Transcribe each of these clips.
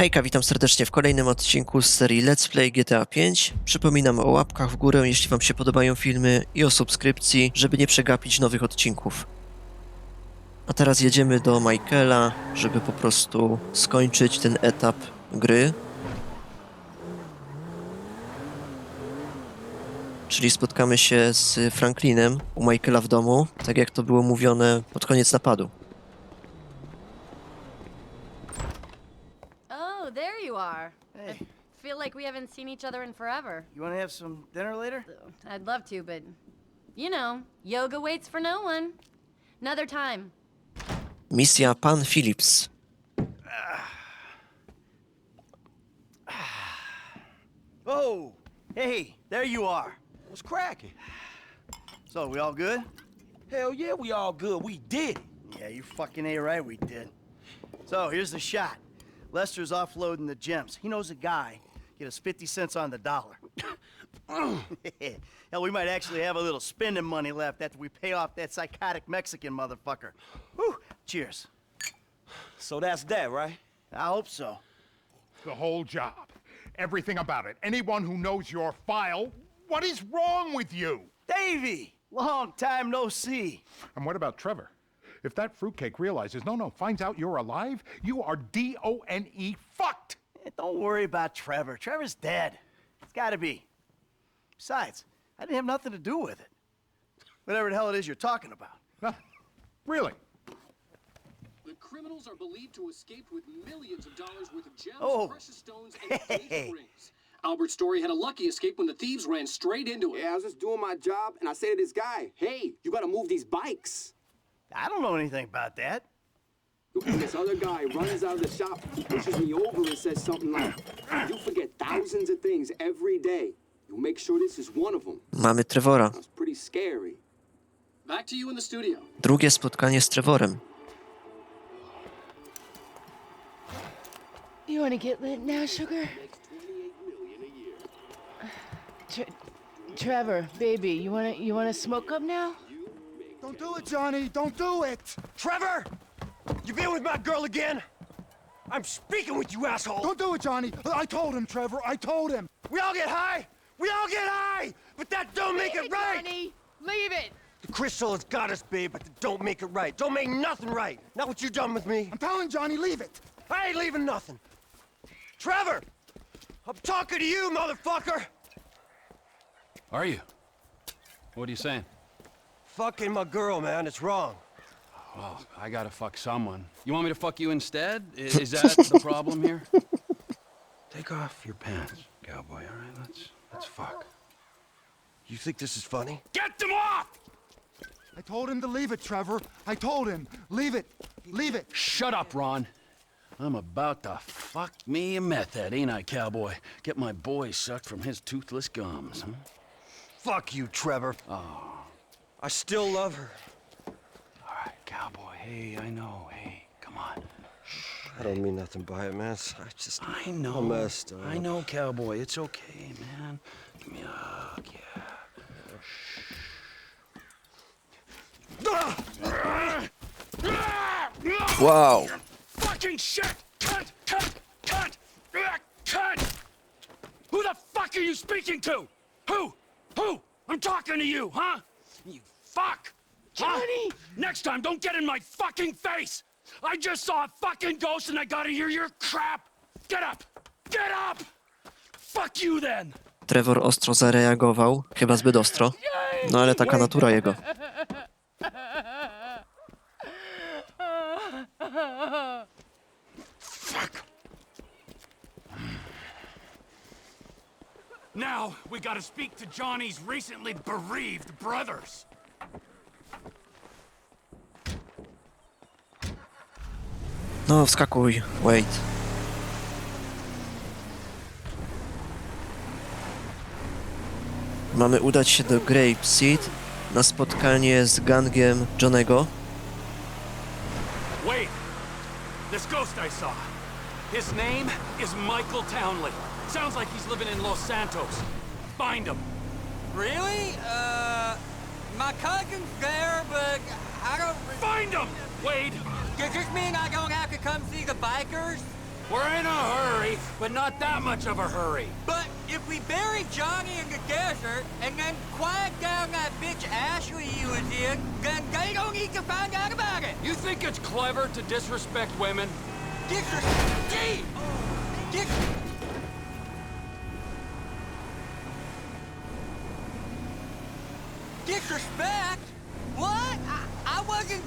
Hejka, witam serdecznie w kolejnym odcinku z serii Let's Play GTA 5. Przypominam o łapkach w górę, jeśli Wam się podobają filmy i o subskrypcji, żeby nie przegapić nowych odcinków. A teraz jedziemy do Michaela, żeby po prostu skończyć ten etap gry. Czyli spotkamy się z Franklinem u Michaela w domu, tak jak to było mówione pod koniec napadu. Oh, there you are. Hey, I feel like we haven't seen each other in forever. you want to have some dinner later? Uh, I'd love to, but you know, yoga waits for no one. Another time. Misja Pan Phillips. Ah. Oh, hey, there you are. What's cracking? So, we all good? Hell yeah, we all good. We did it. Yeah, you fucking A right, we did. So, here's the shot. Lester's offloading the gems. He knows a guy. Get us 50 cents on the dollar. Hell, we might actually have a little spending money left after we pay off that psychotic Mexican motherfucker. Whew, cheers. So that's that, right? I hope so. The whole job. Everything about it. Anyone who knows your file, what is wrong with you? Davy! Long time no see. And what about Trevor? If that fruitcake realizes, no, no, finds out you're alive, you are D O N E fucked. Eh, Don't worry about Trevor. Trevor's dead. It's gotta be. Besides, I didn't have nothing to do with it. Whatever the hell it is you're talking about. Huh? Really? The criminals are believed to escape with millions of dollars worth of gems, Oh. precious stones, and Hey. rings. Albert Story had a lucky escape when the thieves ran straight into him. Yeah, I was just doing my job, and I say to this guy, "Hey, you got to move these bikes." I don't know anything about that. And this other guy runs out of the shop, pushes me over, and says something like, "You forget thousands of things every day. You make sure this is one of them." Mamy Trevora. That's pretty scary. Back to you in the studio. Drugie spotkanie z Trevorem. You want to get lit now, sugar? Tre- Trevor, baby, you want to you want to smoke up now? Don't do it, Johnny. Don't do it. Trevor! You been with my girl again? I'm speaking with you, asshole! Don't do it, Johnny. I told him, Trevor. I told him. We all get high! We all get high! But that don't make it right! Johnny, leave it. The crystal has got us, babe, but that don't make it right. Don't make nothing right. Not what you done with me. I'm telling Johnny, leave it. I ain't leaving nothing. Trevor! I'm talking to you, motherfucker! Are you? What are you saying? Fucking my girl, man. It's wrong. Well, I gotta fuck someone. You want me to fuck you instead? I- Is that the problem here? Take off your pants, cowboy. All right, let's let's fuck. You think this is funny? Get them off! I told him to leave it, Trevor. I told him. Leave it. Leave it. Shut up, Ron. I'm about to fuck me a meth head, ain't I, cowboy? Get my boy sucked from his toothless gums, huh? Fuck you, Trevor. Oh. I still love her. All right, cowboy. Hey, I know. Hey, come on. I don't mean nothing by it, man. I just. I know. I'm messed up. I know, cowboy. It's okay, man. Give me a hug, yeah. Wow! Fucking shit! Cut! Cut! Cut! Cut! Who the fuck are you speaking to? Who? Who? I'm talking to you, huh? You fuck! Johnny! Next time, don't get in my fucking face! I just saw a fucking ghost and I gotta hear your crap! Get up! Get up! Fuck you then! Trevor ostro zareagował, chyba zbyt ostro. No ale taka natura jego. Fuck! Now, we gotta speak to Johnny's recently bereaved brothers. No, wskakuj. Wait. Mamy udać się do Grape Seed na spotkanie z gangiem Johnego. Wait! This ghost I saw. His name is Michael Townley. Sounds like he's living in Los Santos. Find him. Really? Uh, my cousin's there, but I don't. Find him! Wade! Does this mean I don't have to come see the bikers? We're in a hurry. but not that much of a hurry. But if we bury Johnny in the desert and then quiet down that bitch Ashley he was in, then they don't need to find out about it. You think it's clever to disrespect women? Disrespect. Dis- Disrespect? What? I, I wasn't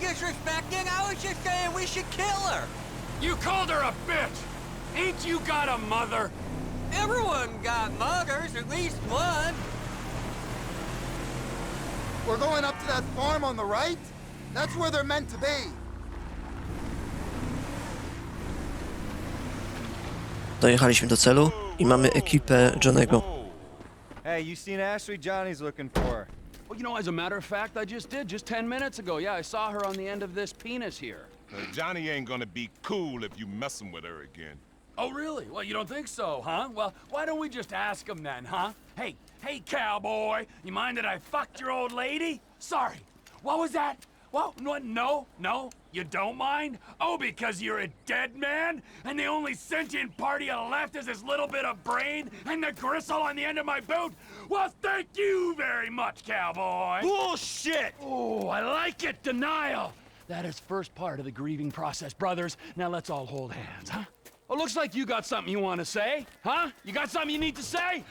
disrespecting. I was just saying we should kill her. You called her a bitch! Ain't you got a mother? Everyone got mothers, at least one. We're going up to that farm on the right? That's where they're meant to be. Dojechaliśmy do celu i mamy ekipę Johnego. Hey, you seen Ashley? Johnny's looking for her. Well, you know, as a matter of fact, I just did, just 10 minutes ago. Yeah, I saw her on the end of this penis here. Uh, Johnny ain't gonna be cool if you messing with her again. Oh, really? Well, you don't think so, huh? Well, why don't we just ask him then, huh? Hey, hey, cowboy, you mind that I fucked your old lady? Sorry. What was that? Well, no, no, no, you don't mind? Oh, because you're a dead man? And the only sentient part of you left is this little bit of brain and the gristle on the end of my boot? Well, thank you very much, cowboy. Bullshit! Oh, I like it, denial. That is first part of the grieving process, brothers. Now let's all hold hands, huh? Oh, looks like you got something you want to say, huh? You got something you need to say?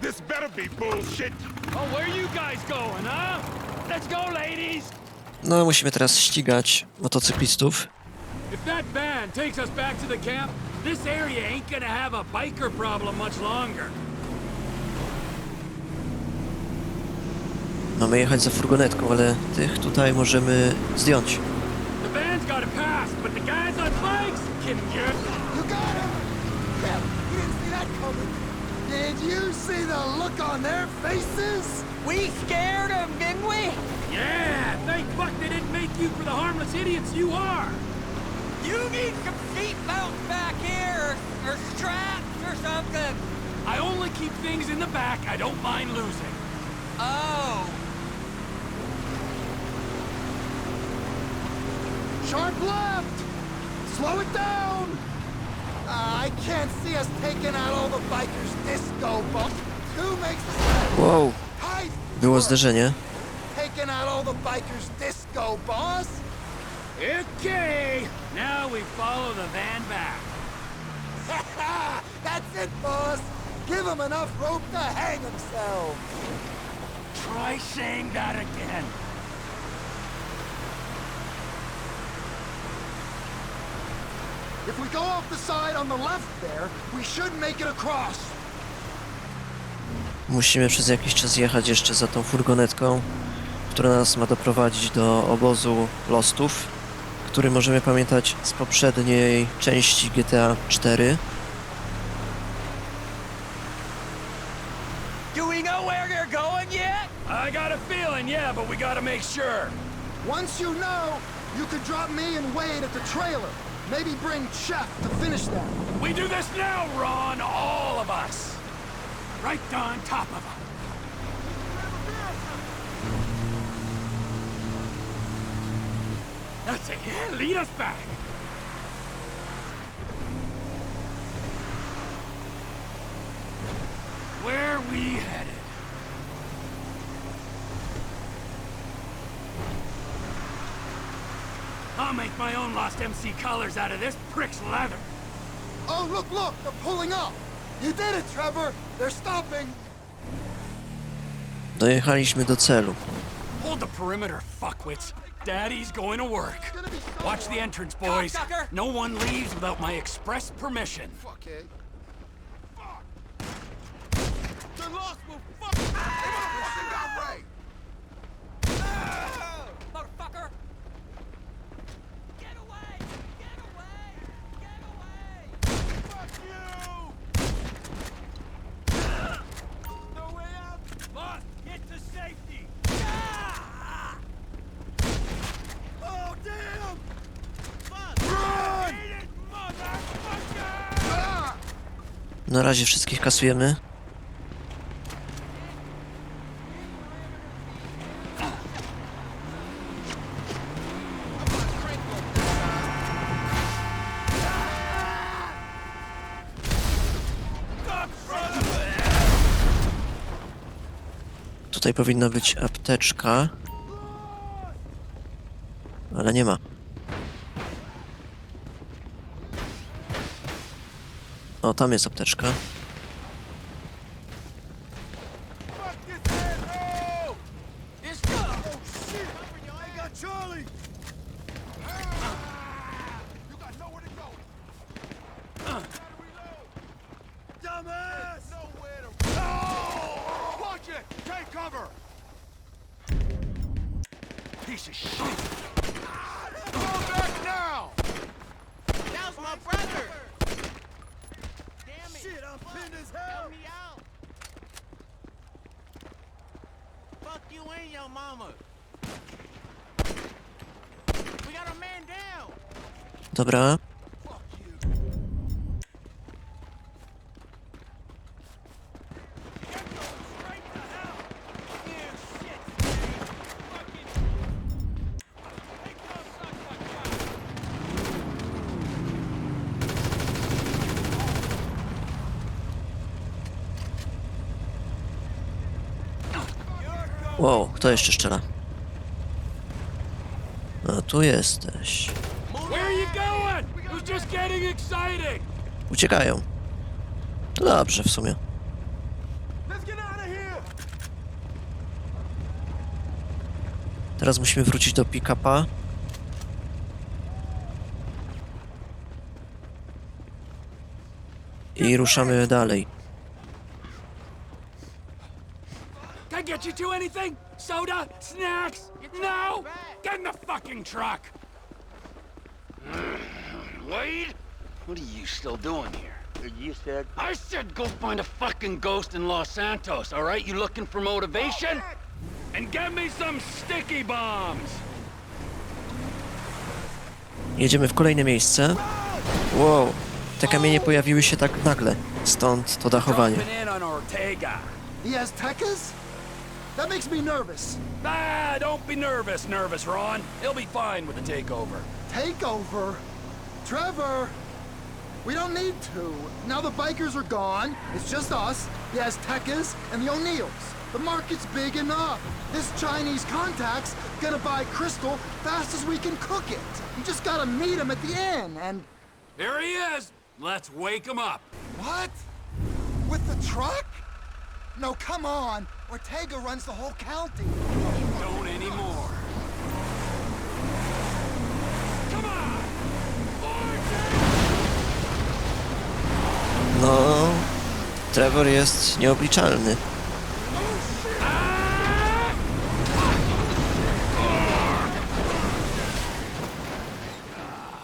This better be bullshit. Oh, where you guys going, huh? Let's go, ladies! No, musimy teraz ścigać motocyklistów. If that van takes us back to the camp, this area ain't gonna have a biker problem much longer. Mamy jechać za furgonetką, ale tych tutaj możemy zdjąć. The van's got a pass, but the guys on bikes can get... You got him! Well, you didn't see that coming. Did you see the look on their faces? We scared him, didn't we? Yeah, thank fuck they didn't make you for the harmless idiots you are. You need some seatbelts back here, or straps, or something. I only keep things in the back I don't mind losing. Oh. Sharp left! Slow it down! Uh, I can't see us taking out all the bikers disco bump. Two makes the Wow, tight. było zderzenie. Taking out all the bikers disco, boss. Okay, now we follow the van back. That's it, boss. Give him enough rope to hang himself. Try saying that again. If we go off the side on the left there, we should make it across. Musimy przez jakiś czas jechać jeszcze za tą furgonetką, która nas ma doprowadzić do obozu Lostów, który możemy pamiętać z poprzedniej części GTA 4. Do we know where they're going yet? I got a feeling, yeah, but we gotta make sure. Once you know, you could drop me and Wade at the trailer. Maybe bring Chef to finish that. We do this now, Ron, all of us. Right on top of them. That's it, yeah, lead us back. Where we headed? I'll make my own Lost MC collars out of this prick's leather. Oh, look, look, they're pulling up. You did it, Trevor. They're stopping. Dojechaliśmy do celu. Hold the perimeter, fuckwits. Daddy's going to work. Watch the entrance, boys. Cocksucker. No one leaves without my express permission. Okay. Eh? They're lost, well, fuck! They ah! Na razie wszystkich kasujemy. Tutaj powinna być apteczka. Ale nie ma. O, tam jest apteczka. Fuck this head! No! Let's go! Oh shit! I got Charlie! Ah! You got nowhere to go! Gotta reload! Dumbass! Nowhere to No! Watch it! Take cover! Piece of shit! Go back now! Now's my brother! Damn it! Shit, I'm pinned as hell! Help me out! Fuck you and your mama! We got a man down! Dobra. Wow, kto jeszcze strzela? A tu jesteś. Where are you going? It was just getting exciting. Uciekają. To dobrze w sumie. Let's get out of here! Teraz musimy wrócić do pick-upa. I ruszamy dalej. Can I get you two anything? Soda? Snacks? No? Get in the fucking truck! Wade? What are you still doing here? You said I said go find a fucking ghost in Los Santos, all right? You looking for motivation? And get me some sticky bombs! Jedziemy w kolejne miejsce. Wow, te kamienie pojawiły się tak nagle. Stąd to dachowanie. Dropping in. He has Tekkas? That makes me nervous. Ah, don't be nervous, nervous Ron. He'll be fine with the takeover. Takeover? Trevor! We don't need to. Now the bikers are gone. It's just us. He has Tekkas and the O'Neills. The market's big enough. This Chinese contact's gonna buy crystal fast as we can cook it. You just gotta meet him at the inn and... Here he is. Let's wake him up. What? With the truck? No, come on. Ortega runs the whole county. No, Trevor jest nieobliczalny.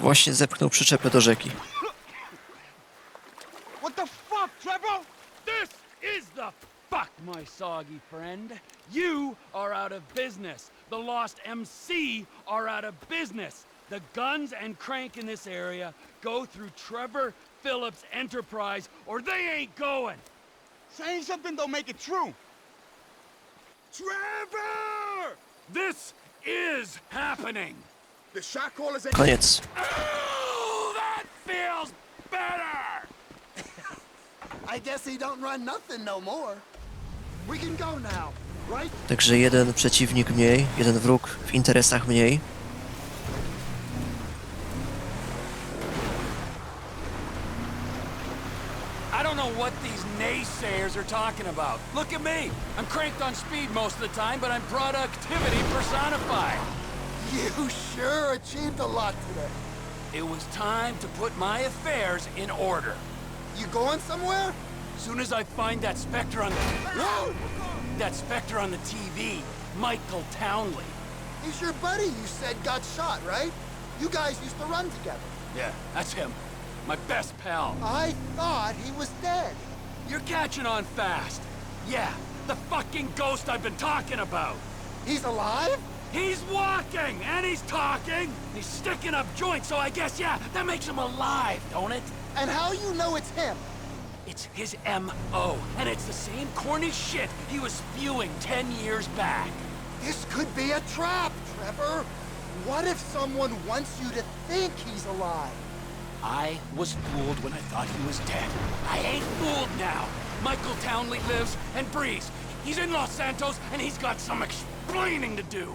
Właśnie zepchnął przyczepę do rzeki. What the fuck, Trevor? This is the fuck, my soggy friend. You are out of business. The Lost MC are out of business. The guns and crank in this area go through Trevor Phillips Enterprise, or they ain't going. Saying something don't make it true. Trevor! This is happening. The shot callers ain't... Koniec. Oh, that feels better. I guess he don't run nothing no more. We can go now, right? Także jeden przeciwnik mniej, jeden wróg w interesach mniej. Naysayers are talking about. Look at me. I'm cranked on speed most of the time, but I'm productivity personified. You sure achieved a lot today. It was time to put my affairs in order. You going somewhere? Soon as I find that Spectre on the... that Spectre on the TV, Michael Townley. He's your buddy you said got shot, right? You guys used to run together. Yeah, that's him. My best pal. I thought he was dead. You're catching on fast. Yeah, the fucking ghost I've been talking about. He's alive? He's walking and he's talking. He's sticking up joints, so I guess, yeah, that makes him alive, don't it? And how you know it's him? It's his M.O., and it's the same corny shit he was spewing ten years back. This could be a trap, Trevor. What if someone wants you to think he's alive? I was fooled when I thought he was dead. I ain't fooled now. Michael Townley lives and breathes. He's in Los Santos, and he's got some explaining to do.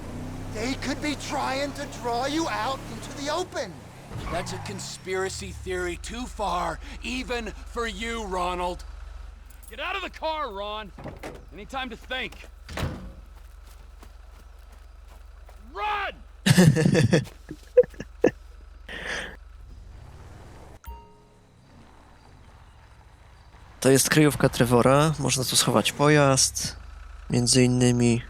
They could be trying to draw you out into the open. That's a conspiracy theory too far, even for you, Ronald. Get out of the car, Ron. Any time to think. Run! To jest kryjówka Trevora. Można tu schować pojazd, między innymi,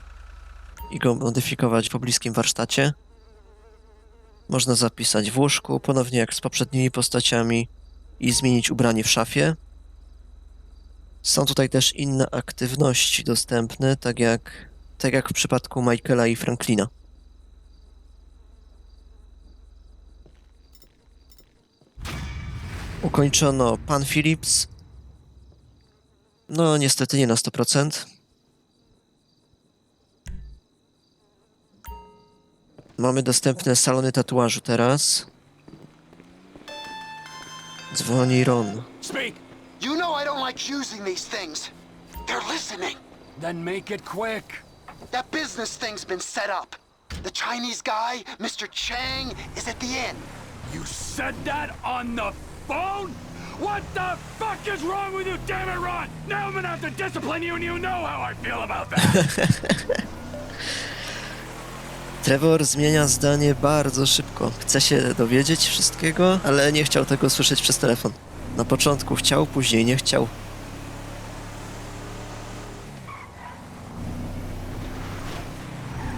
i go modyfikować w pobliskim warsztacie. Można zapisać w łóżku, ponownie jak z poprzednimi postaciami, i zmienić ubranie w szafie. Są tutaj też inne aktywności dostępne, tak jak, tak jak w przypadku Michaela i Franklina. Ukończono Pan Phillips. No, niestety nie na 100%. Mamy dostępne salony tatuażu teraz. Dzwoni Ron. Speak! You know I don't like using these things. They're listening. Then make it quick. That business thing's been set up. The Chinese guy, Mr. Chang, is at the inn. You said that on the phone? What the fuck is wrong with you, damn it, Now I'm gonna have to discipline you, and you know how I feel about that. Trevor zmienia zdanie bardzo szybko. Chce się dowiedzieć wszystkiego, ale nie chciał tego słyszeć przez telefon. Na początku chciał, później nie chciał.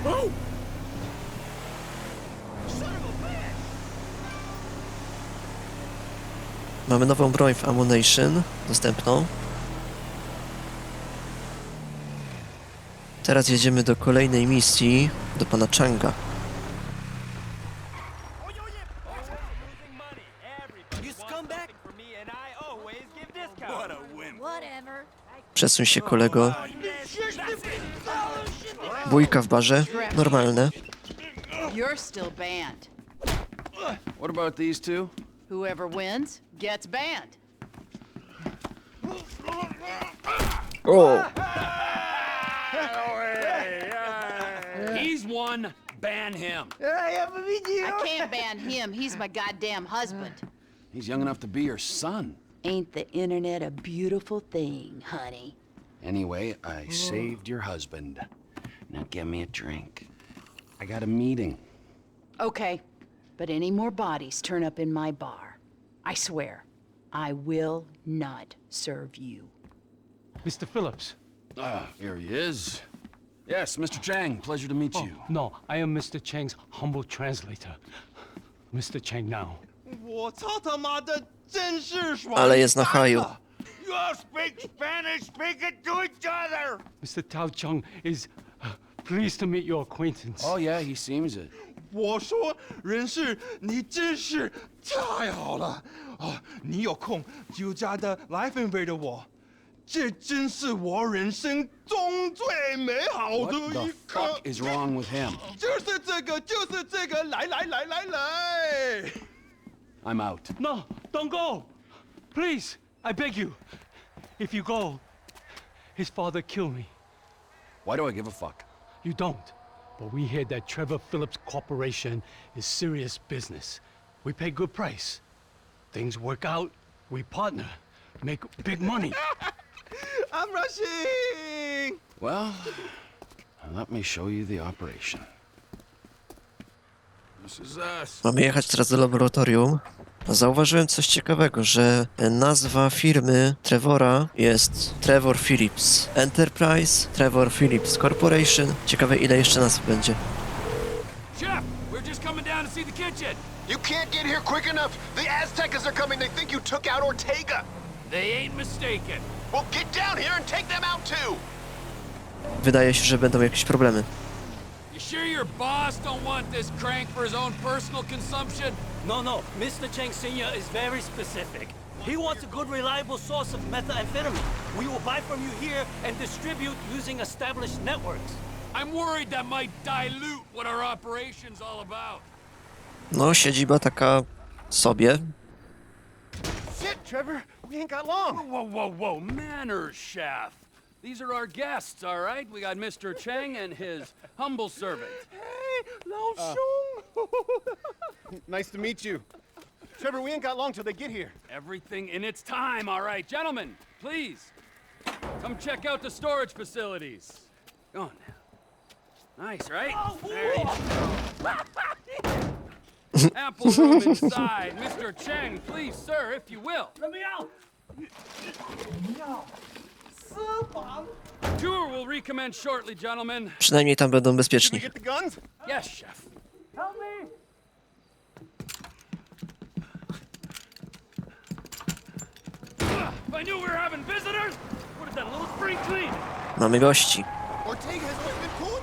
oh! Mamy nową broń w Ammunition dostępną. Teraz jedziemy do kolejnej misji, do pana Changa. Przesuń się kolego. Bójka w barze, normalne. You're still banned. What about these two? Whoever wins gets banned. O! He's one, ban him. I can't ban him. He's my goddamn husband. He's young enough to be your son. Ain't the internet a beautiful thing, honey? Anyway, I saved your husband. Now get me a drink. I got a meeting. Okay, but any more bodies turn up in my bar. I swear, I will not serve you. Mr. Phillips. Ah, here he is. Yes, Mr. Chang, pleasure to meet Oh, you. no, I am Mr. Chang's humble translator. Mr. Chang now. 我操他妈的，真是爽！ Ale jest na haju. You all speak Spanish, speak it to each other. Mr. Tao Chung is uh, pleased to meet your acquaintance. Oh, yeah, he seems it. 我说人事，你真是太好了哦！你有空就加的来分配的我， 这真是我人生中最美好的 What 一 the 刻。 fuck is wrong with him? 就是这个，就是这个，来来来来来。 I'm out. No, don't go! Please, I beg you. If you go, his father kill me. Why do I give a fuck? You don't. But we hear that Trevor Phillips Corporation is serious business. We pay good price. Things work out, we partner, make big money. I'm rushing. Well, let me show you the operation. This is us. Mamy jechać teraz do laboratorium. Zauważyłem coś ciekawego, że nazwa firmy Trevora jest Trevor Phillips Enterprise, Trevor Phillips Corporation. Ciekawe ile jeszcze nazw będzie. Chef, we're just coming down to see the kitchen. You can't get here quick enough. The Aztecas are coming. They think you took out Ortega. They ain't mistaken. Well, get down here and take them out too. Wydaje się, że będą jakieś problemy. You sure your boss don't want this crank for his own personal consumption? No, no. Mr. Chang Sr. is very specific. He wants a good, reliable source of methamphetamine. We will buy from you here and distribute using established networks. I'm worried that might dilute what our operation's all about. No, siedziba taka sobie. Shit, Trevor. We ain't got long. Whoa, whoa, whoa, manners, chef. These are our guests, all right? We got Mr. Cheng and his humble servant. Hey, Lao uh, Shung. nice to meet you. Trevor, we ain't got long till they get here. Everything in its time, all right. Gentlemen, please, come check out the storage facilities. Go on now. Nice, right? Oh, there Ample room inside. Mr. Cheng, please, sir, if you will. Let me out! Tour will recommence shortly, gentlemen. Przynajmniej tam będą bezpieczni. get the guns? Yes, chef. Help me! If I knew we were having visitors, would have done a little spring clean. Mamy gości. Ortega has always been cool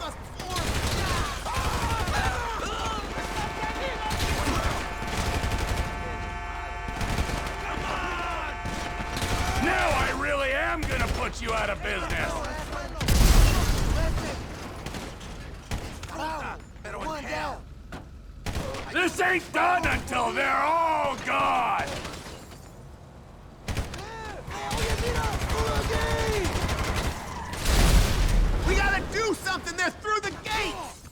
really am gonna put you out of business. This ain't done until they're all gone. We gotta do something! They're through the gates!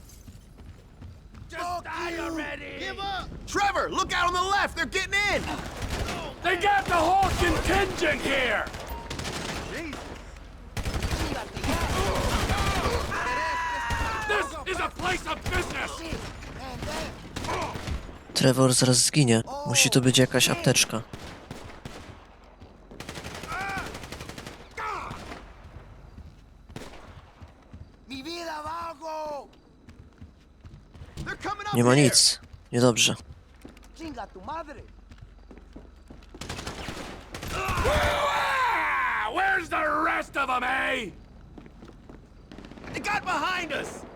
Just die already. Give up. Trevor, look out on the left! They're getting in! They got the whole contingent here. Trevor zaraz zginie. Musi to być jakaś apteczka. Nie ma nic. Niedobrze. Tu Where's the rest of them, eh? They got behind us!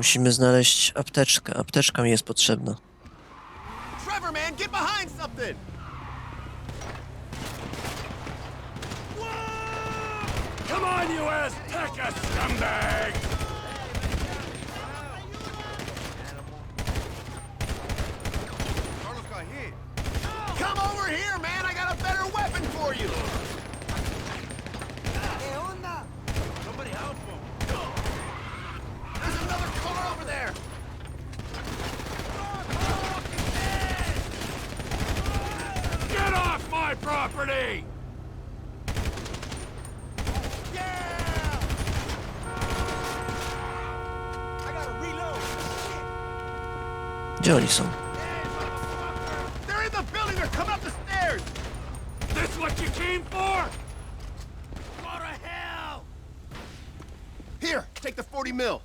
Musimy znaleźć apteczkę. Apteczka mi jest potrzebna. Trevor, man, get behind something! Come on, you scumbag! Carlos got hit. Come over here, man! I got a better weapon for you! There! Get off my property! I gotta reload. Shit. Gdzie oni są? They're in the building! They're coming up the stairs! This what you came for? Go to hell. Here, take the 40 mil.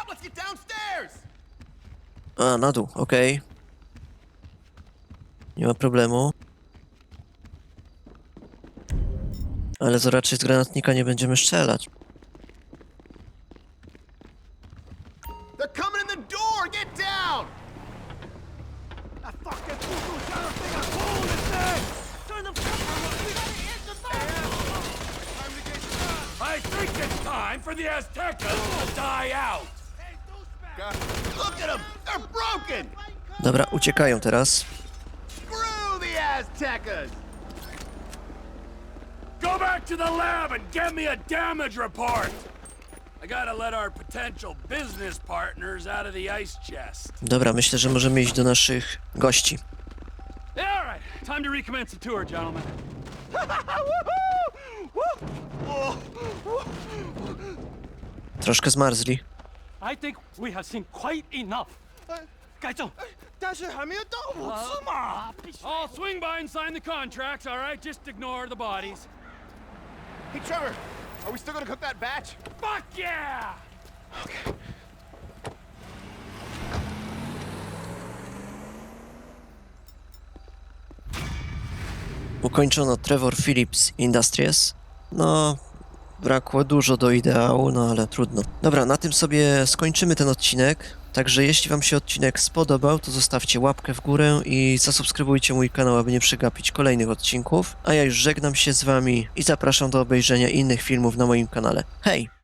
Up! Let's get downstairs! A, na dół. Okej. Nie ma problemu. Ale to raczej z granatnika nie będziemy strzelać. Uciekają teraz. Go back to the lab and get me a damage report. I gotta let our potential business partners out of the ice chest. Dobra, myślę, że możemy iść do naszych gości. All right. Time to recommence the tour, gentlemen. Troszkę zmarzli. I think we have seen quite enough. 该正，但是还没有到我吃嘛。 I'll swing by and sign the contracts, all right? Just ignore the bodies. Hey, Trevor, are we still gonna cook that batch? Fuck yeah! Ukończono Trevor Phillips Industries. No, Brakło dużo do ideału, no ale trudno. Dobra, na tym sobie skończymy ten odcinek. Także jeśli Wam się odcinek spodobał, to zostawcie łapkę w górę i zasubskrybujcie mój kanał, aby nie przegapić kolejnych odcinków. A ja już żegnam się z Wami i zapraszam do obejrzenia innych filmów na moim kanale. Hej!